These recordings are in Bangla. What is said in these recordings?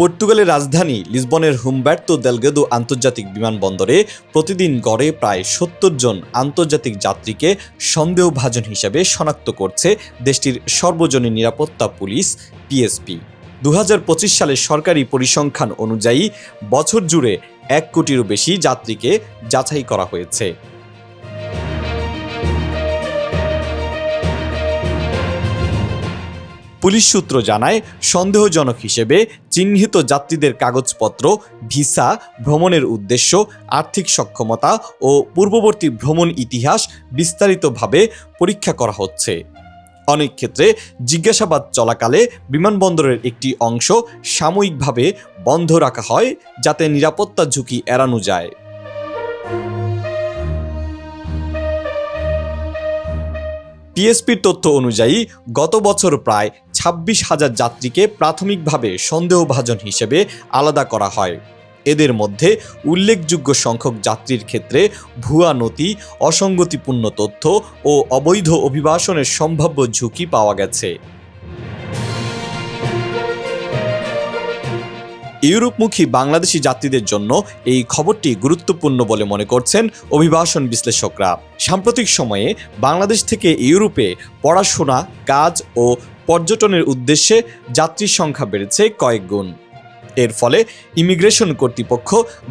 পর্তুগালের রাজধানী লিসবনের হুমব্যার্তো দেলগেদো আন্তর্জাতিক বিমানবন্দরে প্রতিদিন গড়ে প্রায় সত্তর জন আন্তর্জাতিক যাত্রীকে সন্দেহভাজন হিসেবে শনাক্ত করছে দেশটির সর্বজনীন নিরাপত্তা পুলিশ, পিএসপি। দু হাজার পঁচিশ সালের সরকারি পরিসংখ্যান অনুযায়ী বছর জুড়ে এক কোটিরও বেশি যাত্রীকে যাচাই করা হয়েছে। পুলিশ সূত্র জানায়, সন্দেহজনক হিসেবে চিহ্নিত যাত্রীদের কাগজপত্র, ভিসা, ভ্রমণের উদ্দেশ্য, আর্থিক সক্ষমতা ও পূর্ববর্তী ভ্রমণ ইতিহাস বিস্তারিতভাবে পরীক্ষা করা হচ্ছে। অনেক ক্ষেত্রে জিজ্ঞাসাবাদ চলাকালে বিমানবন্দরের একটি অংশ সাময়িকভাবে বন্ধ রাখা হয়, যাতে নিরাপত্তা ঝুঁকি এড়ানো যায়। পিএসপির তথ্য অনুযায়ী, গত বছর প্রায় ছাব্বিশ হাজার যাত্রীকে প্রাথমিকভাবে সন্দেহভাজন হিসেবে আলাদা করা হয়। এদের মধ্যে উল্লেখযোগ্য সংখ্যক যাত্রীর ক্ষেত্রে ভুয়া নথি, অসঙ্গতিপূর্ণ তথ্য ও অবৈধ অভিবাসনের সম্ভাব্য ঝুঁকি পাওয়া গেছে। ইউরোপমুখী বাংলাদেশি যাত্রীদের জন্য এই খবরটি গুরুত্বপূর্ণ বলে মনে করছেন অভিবাসন বিশ্লেষকরা। সাম্প্রতিক সময়ে বাংলাদেশ থেকে ইউরোপে পড়াশোনা, কাজ ও পর্যটনের উদ্দেশ্যে যাত্রীর সংখ্যা বেড়েছে কয়েক গুণ। এর ফলে ইমিগ্রেশন কর্তৃপক্ষ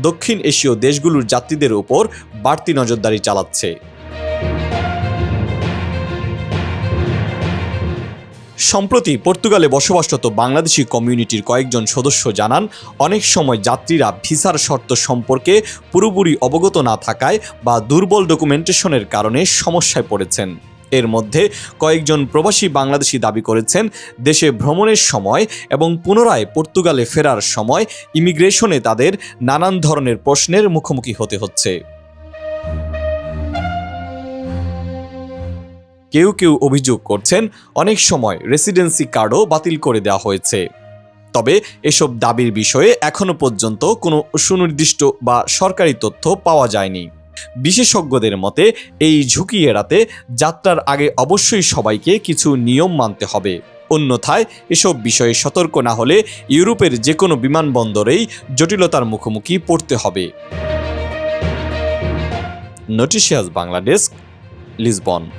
দক্ষিণ এশীয় দেশগুলোর যাত্রীদের ওপর বাড়তি নজরদারি চালাচ্ছে। সম্প্রতি পর্তুগালে বসবাসরত বাংলাদেশি কমিউনিটির কয়েকজন সদস্য জানান, অনেক সময় যাত্রীরা ভিসার শর্ত সম্পর্কে পুরোপুরি অবগত না থাকায় বা দুর্বল ডকুমেন্টেশনের কারণে সমস্যায় পড়েছেন। এর মধ্যে কয়েকজন প্রবাসী বাংলাদেশি দাবি করেছেন, দেশে ভ্রমণের সময় এবং পুনরায় পর্তুগালে ফেরার সময় ইমিগ্রেশনে তাদের নানান ধরনের প্রশ্নের মুখোমুখি হতে হচ্ছে। কেউ কেউ অভিযোগ করছেন, অনেক সময় রেসিডেন্সি কার্ডও বাতিল করে দেওয়া হয়েছে। তবে এসব দাবির বিষয়ে এখনও পর্যন্ত কোনো সুনির্দিষ্ট বা সরকারি তথ্য পাওয়া যায়নি। বিশেষজ্ঞদের মতে, এই ঝুঁকি এড়াতে যাত্রার আগে অবশ্যই সবাইকে কিছু নিয়ম মানতে হবে। অন্যথায়, এসব বিষয়ে সতর্ক না হলে ইউরোপের যে কোনো বিমানবন্দরেই জটিলতার মুখোমুখি পড়তে হবে। Noticias Bangladesh Lisbon.